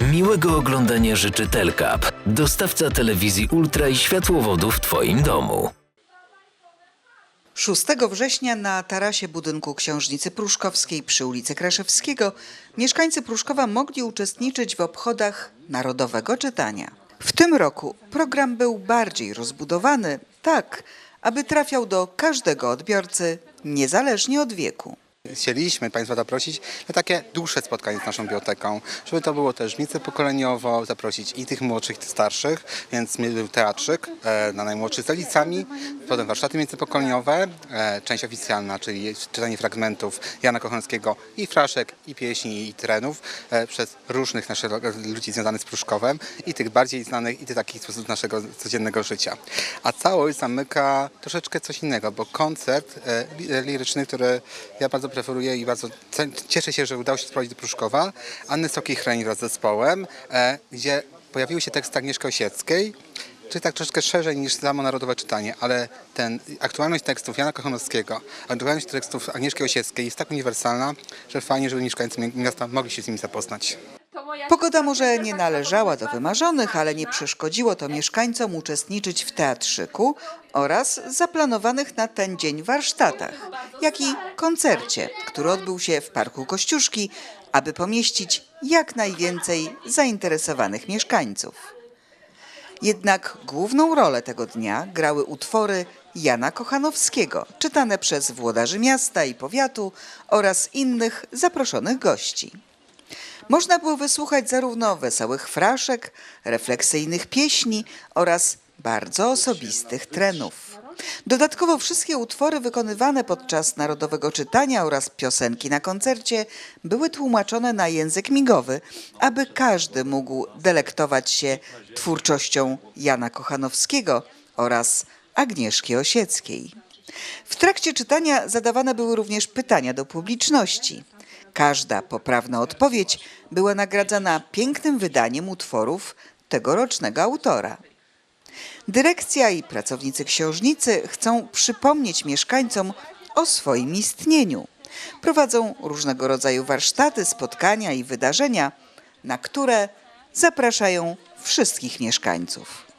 Miłego oglądania życzy Telkap, dostawca telewizji Ultra i światłowodów w Twoim domu. 6 września na tarasie budynku księżnicy Pruszkowskiej przy ulicy Kraszewskiego mieszkańcy Pruszkowa mogli uczestniczyć w obchodach Narodowego Czytania. W tym roku program był bardziej rozbudowany, tak aby trafiał do każdego odbiorcy, niezależnie od wieku. Chcieliśmy Państwa zaprosić na takie dłuższe spotkanie z naszą biblioteką, żeby to było też międzypokoleniowo, zaprosić i tych młodszych, i tych starszych, więc teatrzyk e, na najmłodszych z rodzicami, potem warsztaty międzypokoleniowe, e, część oficjalna, czyli czytanie fragmentów Jana Kochanskiego i fraszek, i pieśni, i trenów e, przez różnych naszych ludzi związanych z Pruszkowem i tych bardziej znanych, i tych takich z naszego codziennego życia. A całość zamyka troszeczkę coś innego, bo koncert e, li- liryczny, który ja bardzo preferuję i bardzo cieszę się, że udało się sprowadzić do Pruszkowa, Anny Soki-Chreń wraz z zespołem, e, gdzie pojawiły się teksty Agnieszki Osieckiej, czy tak troszeczkę szerzej niż samo narodowe czytanie, ale ten, aktualność tekstów Jana Kochanowskiego, aktualność tekstów Agnieszki Osieckiej jest tak uniwersalna, że fajnie, żeby mieszkańcy mi- miasta mogli się z nimi zapoznać. Pogoda może nie należała do wymarzonych, ale nie przeszkodziło to mieszkańcom uczestniczyć w teatrzyku oraz zaplanowanych na ten dzień warsztatach, jak i koncercie, który odbył się w Parku Kościuszki, aby pomieścić jak najwięcej zainteresowanych mieszkańców. Jednak główną rolę tego dnia grały utwory Jana Kochanowskiego, czytane przez włodarzy miasta i powiatu oraz innych zaproszonych gości. Można było wysłuchać zarówno wesołych fraszek, refleksyjnych pieśni oraz bardzo osobistych trenów. Dodatkowo wszystkie utwory wykonywane podczas narodowego czytania oraz piosenki na koncercie były tłumaczone na język migowy, aby każdy mógł delektować się twórczością Jana Kochanowskiego oraz Agnieszki Osieckiej. W trakcie czytania zadawane były również pytania do publiczności. Każda poprawna odpowiedź była nagradzana pięknym wydaniem utworów tegorocznego autora. Dyrekcja i pracownicy księżnicy chcą przypomnieć mieszkańcom o swoim istnieniu. Prowadzą różnego rodzaju warsztaty, spotkania i wydarzenia, na które zapraszają wszystkich mieszkańców.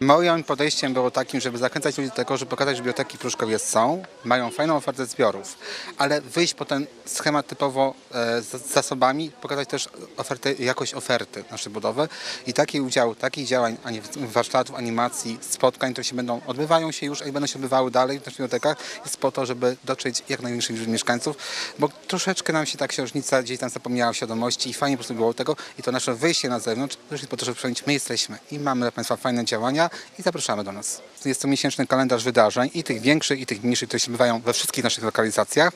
Moim podejściem było takim, żeby zachęcać ludzi do tego, żeby pokazać, że biblioteki Pruszkowie są, mają fajną ofertę zbiorów, ale wyjść po ten schemat typowo e, z zasobami, pokazać też ofertę, jakość oferty naszej budowy i taki udział takich działań, ani warsztatów, animacji, spotkań, które się będą, odbywają się już i będą się odbywały dalej w naszych bibliotekach, jest po to, żeby dotrzeć jak największej liczby mieszkańców, bo troszeczkę nam się ta księżnica gdzieś tam zapomniała w świadomości i fajnie po prostu było tego i to nasze wyjście na zewnątrz też jest po to, żeby przypomnieć, my jesteśmy i mamy dla Państwa fajne działania i zapraszamy do nas. Jest to miesięczny kalendarz wydarzeń i tych większych i tych mniejszych, które się odbywają we wszystkich naszych lokalizacjach,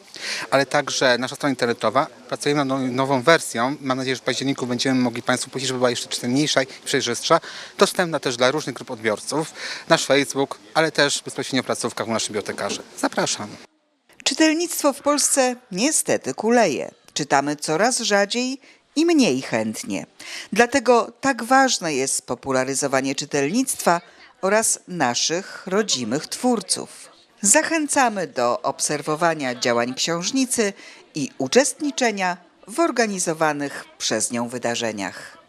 ale także nasza strona internetowa. Pracujemy nad now- nową wersją. Mam nadzieję, że w październiku będziemy mogli Państwu powiedzieć, żeby była jeszcze czytelniejsza i przejrzystsza. Dostępna też dla różnych grup odbiorców. Nasz Facebook, ale też bezpośrednio w placówkach u naszych bibliotekarzy. Zapraszam. Czytelnictwo w Polsce niestety kuleje. Czytamy coraz rzadziej i mniej chętnie. Dlatego tak ważne jest popularyzowanie czytelnictwa oraz naszych rodzimych twórców. Zachęcamy do obserwowania działań księżnicy i uczestniczenia w organizowanych przez nią wydarzeniach.